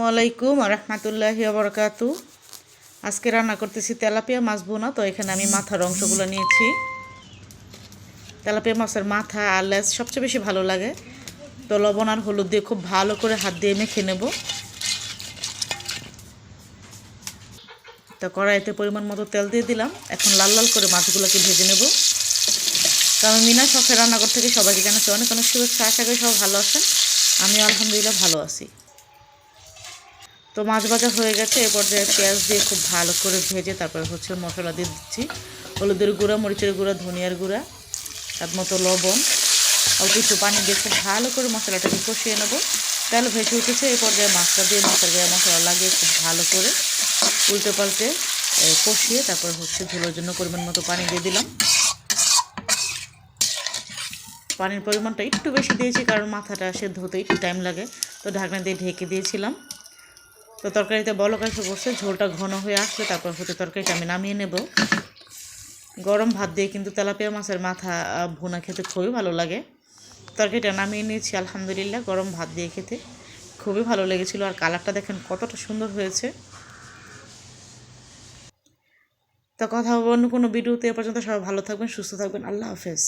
আসসালামু আলাইকুম রহমতুল্লাহি বরকাতু। আজকে রান্না করতেছি তেলাপিয়া মাছ বোনা, তো এখানে আমি মাথার অংশগুলো নিয়েছি। তেলাপিয়া মাছের মাথা আর লেজ সবচেয়ে বেশি ভালো লাগে। তো লবণ আর হলুদ দিয়ে খুব ভালো করে হাত দিয়ে মেখে নেব। তো কড়াইতে পরিমাণ মতো তেল দিয়ে দিলাম। এখন লাল লাল করে মাছগুলোকে ভেজে নেব। তো আমি মিনা শখের রান্নাঘর থেকে সবাইকে জানাচ্ছি অনেক অনেক শুভেচ্ছা। আশা করি সব ভালো আছেন। আমিও আলহামদুলিল্লাহ ভালো আছি। তো মাছ ভাজা হয়ে গেছে, এ পর্যায়ে পেঁয়াজ দিয়ে খুব ভালো করে ভেজে তারপর হচ্ছে মশলা দিয়ে দিচ্ছি। হলুদের গুঁড়া, মরিচের গুঁড়া, ধনিয়ার গুঁড়া, তার মতো লবণ, অল্প একটু পানি দিয়ে খুব ভালো করে মশলাটাকে কষিয়ে নেব। তেল ভেসে উঠেছে এই পর্যায়ে মাছটা দিয়ে মাছের গায়ে মশলা লাগিয়ে খুব ভালো করে উল্টে পাল্টে কষিয়ে তারপর হচ্ছে ধুলোর জন্য পরিমাণ মতো পানি দিয়ে দিলাম। পানির পরিমাণটা একটু বেশি দিয়েছি, কারণ মাথাটা সেদ্ধ হতে একটু টাইম লাগে, তো ঢাকনা দিয়ে ঢেকে দিয়েছিলাম। তো তরকারিতে বলক এসে বসে ঝোলটা ঘন হয়ে আসলে তারপর হতে তরকারিটা আমি নামিয়ে নেব। গরম ভাত দিয়ে কিন্তু তেলাপিয়া মাছের মাথা ভুনা খেতে খুবই ভালো লাগে। তরকারিটা নামিয়ে নিয়েছি, আলহামদুলিল্লাহ। গরম ভাত দিয়ে খেতে খুবই ভালো লেগেছিল। আর কালারটা দেখেন কতটা সুন্দর হয়েছে। তো কথা হবে অন্য কোনো ভিডিওতে। এ পর্যন্ত সবাই ভালো থাকবেন, সুস্থ থাকবেন। আল্লাহ হাফেজ।